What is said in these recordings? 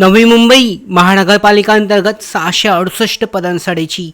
नवी मुंबई महानगरपालिका अंतर्गत सहाशे अडुसष्ट पदांसाठीची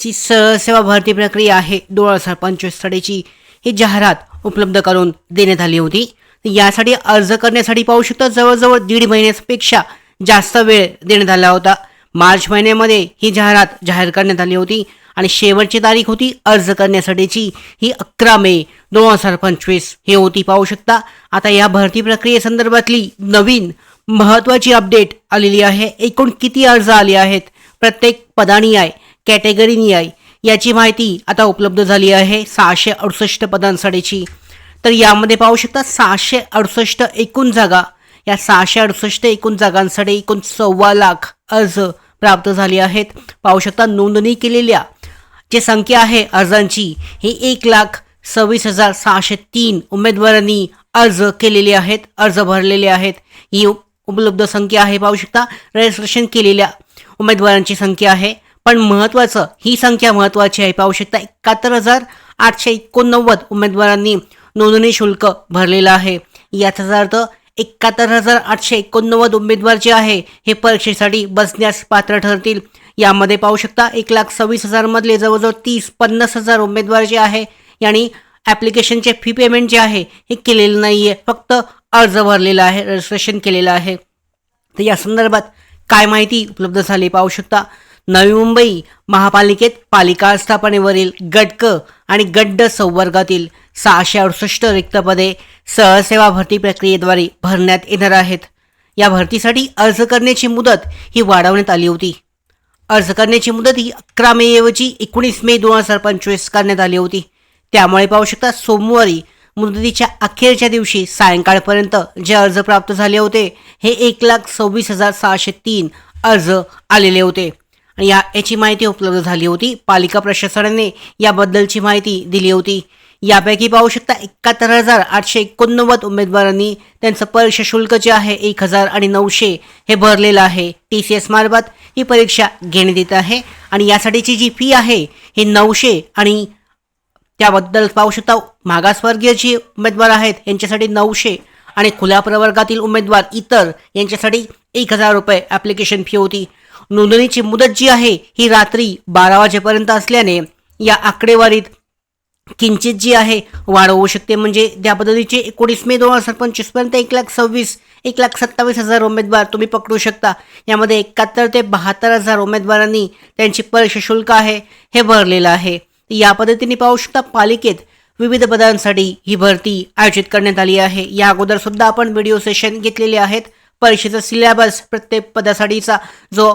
जी सहसेवा भरती प्रक्रिया आहे. दोन हजार पंचवीससाठीची ही जाहिरात उपलब्ध करून देण्यात आली होती. यासाठी अर्ज करण्यासाठी पाहू शकता जवळजवळ दीड महिन्यापेक्षा जास्त वेळ देण्यात आला होता. मार्च महिन्यामध्ये ही जाहिरात जाहीर करण्यात आली होती आणि शेवटची तारीख होती अर्ज करण्यासाठीची. ही अकरा मे दोन हजार पंचवीस ही होती पाहू शकता. आता या भरती प्रक्रियेसंदर्भातली नवीन महत्त्वाची अपडेट आलेली आहे. एकूण किती अर्ज आले आहेत? प्रत्येक पदानी आय कॅटेगरीनी आय याची माहिती आता उपलब्ध झाली आहे. सहाशे अडुसष्ट पदांसाठीची. तर यामध्ये पाहू शकता सहाशे अडुसष्ट एकूण जागा. या सहाशे अडुसष्ट एकूण जागांसाठी एकूण सव्वा लाख अर्ज प्राप्त झाले आहेत. पाहू शकता नोंदणी केलेल्या जे संख्या आहे अर्जांची ही एक लाख सव्वीस हजार सहाशे तीन उमेदवारांनी अर्ज केलेले आहेत अर्ज भरलेले आहेत. ही उपलब्ध संख्या आहे पाहू शकता. रजिस्ट्रेशन केलेल्या उमेदवारांची संख्या आहे. पण महत्त्वाचं ही संख्या महत्त्वाची आहे पाहू शकता. एकाहत्तर हजार आठशे एकोणनव्वद उमेदवारांनी नोंदणी शुल्क भरलेलं आहे. याचाच अर्थ एकाहत्तर हजार आठशे एकोणनव्वद उमेदवार जे आहे हे परीक्षेसाठी बसण्यास पात्र ठरतील. यामध्ये पाहू शकता एक लाख सव्वीस हजारमधले जवळजवळ तीस पन्नास हजार उमेदवार जे आहे यांनी ॲप्लिकेशनचे फी पेमेंट जे आहे हे केलेलं नाही आहे फक्त अर्ज भरलेला आहे रजिस्ट्रेशन केलेलं आहे. तर या संदर्भात काय माहिती उपलब्ध झाली पाहू शकता. नवी मुंबई महापालिकेत पालिका स्थापनेवरील गटक आणि गड्ड संवर्गातील सहाशे अडुसष्ट रिक्त पदे सहसेवा भरती प्रक्रियेद्वारे भरण्यात येणार आहेत. या भरतीसाठी अर्ज करण्याची मुदत ही वाढवण्यात आली होती. अर्ज करण्याची मुदत ही अकरा मे ऐवजी एकोणीस मे दोन हजार पंचवीस करण्यात आली होती. त्यामुळे पाहू शकता सोमवारी मुदतीच्या अखेरच्या दिवशी सायंकाळपर्यंत जे अर्ज प्राप्त झाले होते हे एक लाख सव्वीस हजार सहाशे तीन अर्ज आलेले होते. आणि या याची माहिती उपलब्ध झाली होती. पालिका प्रशासनाने याबद्दलची माहिती दिली होती. यापैकी पाहू शकता एकाहत्तर हजार आठशे एकोणनव्वद उमेदवारांनी त्यांचं परीक्षा शुल्क जे आहे एक हजार आणि नऊशे हे भरलेलं आहे. टी सी एस मार्फत ही परीक्षा घेण्यात येत आहे. आणि यासाठीची जी फी आहे ही नऊशे आणि त्याबद्दल पाहू शकता मागासवर्गीय जे उमेदवार आहेत यांच्यासाठी नऊशे आणि खुल्या प्रवर्गातील उमेदवार इतर यांच्यासाठी एक हजार रुपये ॲप्लिकेशन फी होती. नोंदणीची मुदत जी आहे ही रात्री बारा वाजेपर्यंत असल्याने या आकडेवारीत किंचित जी आहे वाढ होऊ शकते. म्हणजे त्या पद्धतीचे एकोणीस मे दोन हजार पंचवीसपर्यंत एक लाख सव्वीस एक लाख सत्तावीस हजार उमेदवार तुम्ही पकडू शकता. यामध्ये एकाहत्तर ते बहात्तर हजार उमेदवारांनी त्यांची परीक्षा शुल्क आहे हे भरलेलं आहे. या पद्धतीने पाहू शकता पालिकेत विविध पदांसाठी ही भरती आयोजित करण्यात आली आहे. या अगोदर सुद्धा आपण व्हिडिओ सेशन घेतलेले आहेत. परीक्षेचा सिलेबस प्रत्येक पदासाठीचा जो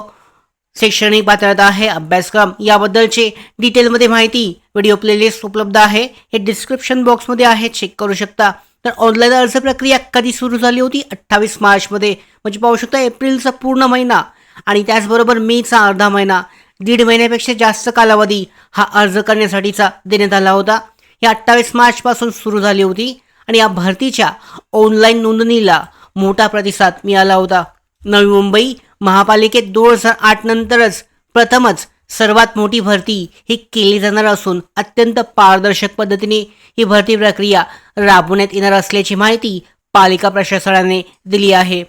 शैक्षणिक पात्रता आहे अभ्यासक्रम याबद्दलचे डिटेलमध्ये माहिती व्हिडिओ प्लेलिस्ट उपलब्ध आहे. हे डिस्क्रिप्शन बॉक्समध्ये आहे. चेक करू शकता. तर ऑनलाईन अर्ज प्रक्रिया कधी सुरू झाली होती? अठ्ठावीस मार्चमध्ये. म्हणजे पाहू शकता एप्रिलचा पूर्ण महिना आणि त्याचबरोबर मेचा अर्धा महिना. दीड महिन्यापेक्षा जास्त कालावधी हा अर्ज करण्यासाठीचा देण्यात आला होता. हे अठ्ठावीस मार्चपासून सुरू झाली होती आणि या भरतीच्या ऑनलाईन नोंदणीला मोठा प्रतिसाद मिळाला होता. नवी मुंबई महापालिकेत दोन हजार आठ नंतरच प्रथमच सर्वात मोठी भरती ही केली जाणार असून अत्यंत पारदर्शक पद्धतीने ही भरती प्रक्रिया राबवण्यात येणार असल्याची माहिती पालिका प्रशासनाने दिली आहे.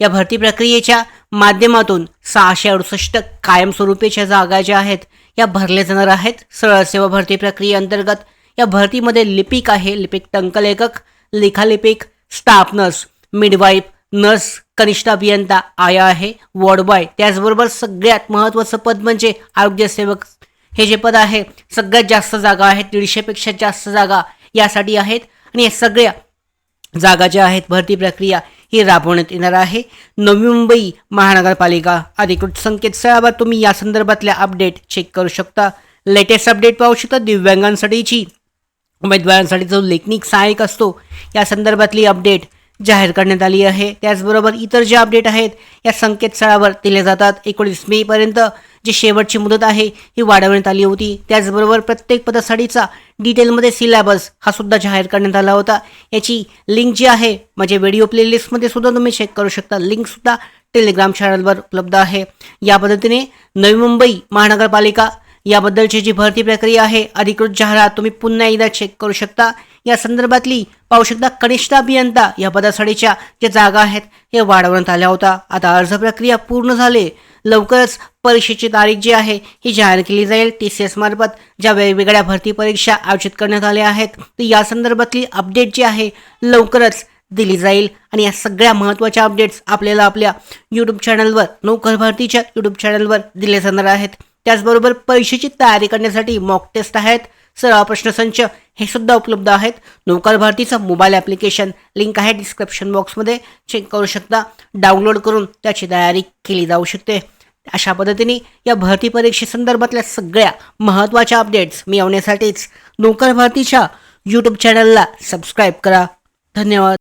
या भरती प्रक्रियेच्या माध्यमातून सहाशे अडुसष्ट कायमस्वरूपीच्या जागा ज्या आहेत या भरल्या जाणार आहेत. सरळ सेवा भरती प्रक्रियेअंतर्गत या भरतीमध्ये लिपिक आहे. लिपिक टंकलेखक लेखालिपिक स्टाफ नर्स मिडवाईफ नर्स कनिष्ठ अभियंता आया आहे वॉर्ड बॉय त्याचबरोबर सगळ्यात महत्त्वाचं पद म्हणजे आरोग्यसेवक हे जे पद आहे सगळ्यात जास्त जागा आहेत दीडशेपेक्षा जास्त जागा यासाठी आहेत. आणि या सगळ्या जागा ज्या आहेत भरती प्रक्रिया हे राबवण्यात येणार आहे. नवी मुंबई महानगरपालिका अधिकृत संकेतस्थळावर तुम्ही या संदर्भातल्या अपडेट चेक करू शकता. लेटेस्ट अपडेट पाहू शकता. दिव्यांगांसाठीची उमेदवारांसाठी जो लेखनिक सहाय्यक असतो या संदर्भातली अपडेट जाहीर करण्यात आली आहे. त्याचबरोबर इतर जे अपडेट आहेत या संकेतस्थळावर दिले जातात. एकोणीस मेपर्यंत जी शेवटची मुदत आहे ही वाढवण्यात आली होती. त्याचबरोबर प्रत्येक पदासाठीचा डिटेलमध्ये सिलेबस हा सुद्धा जाहीर करण्यात आला होता. याची लिंक जी आहे म्हणजे व्हिडिओ प्लेलिस्टमध्ये सुद्धा तुम्ही चेक करू शकता. लिंकसुद्धा टेलिग्राम चॅनलवर उपलब्ध आहे. या पद्धतीने नवी मुंबई महानगरपालिका याबद्दलची जी भरती प्रक्रिया आहे अधिकृत जाहिरात तुम्ही पुन्हा एकदा चेक करू शकता. या संदर्भातली पाहू शकता कनिष्ठ अभियंता या पदासाठीच्या ज्या जागा आहेत हे वाढवण्यात आल्या होत्या. आता अर्ज प्रक्रिया पूर्ण झाले लवकरच परीक्षेची तारीख जी आहे ही जाहीर केली जाईल. टी सी एस मार्फत ज्या वेगवेगळ्या भरती परीक्षा आयोजित करण्यात आल्या आहेत तर या संदर्भातली अपडेट जी आहे लवकरच दिली जाईल. आणि या सगळ्या महत्त्वाच्या अपडेट्स आपल्याला आपल्या यूट्यूब चॅनलवर नोकर भरतीच्या यूट्यूब चॅनलवर दिले जाणार आहेत. त्याचबरोबर परीक्षेची तयारी करण्यासाठी मॉक टेस्ट आहेत. सराव प्रश्नसंच हे सुद्धा उपलब्ध आहेत. नोकर भारतीचं मोबाईल ॲप्लिकेशन लिंक आहे डिस्क्रिप्शन बॉक्समध्ये चेक करू शकता. डाउनलोड करून त्याची तयारी केली जाऊ शकते. अशा पद्धतीने या भरती परीक्षेसंदर्भातल्या सगळ्या महत्त्वाच्या अपडेट्स मिळवण्यासाठीच नौकर भारतीच्या यूट्यूब चॅनलला सबस्क्राईब करा. धन्यवाद.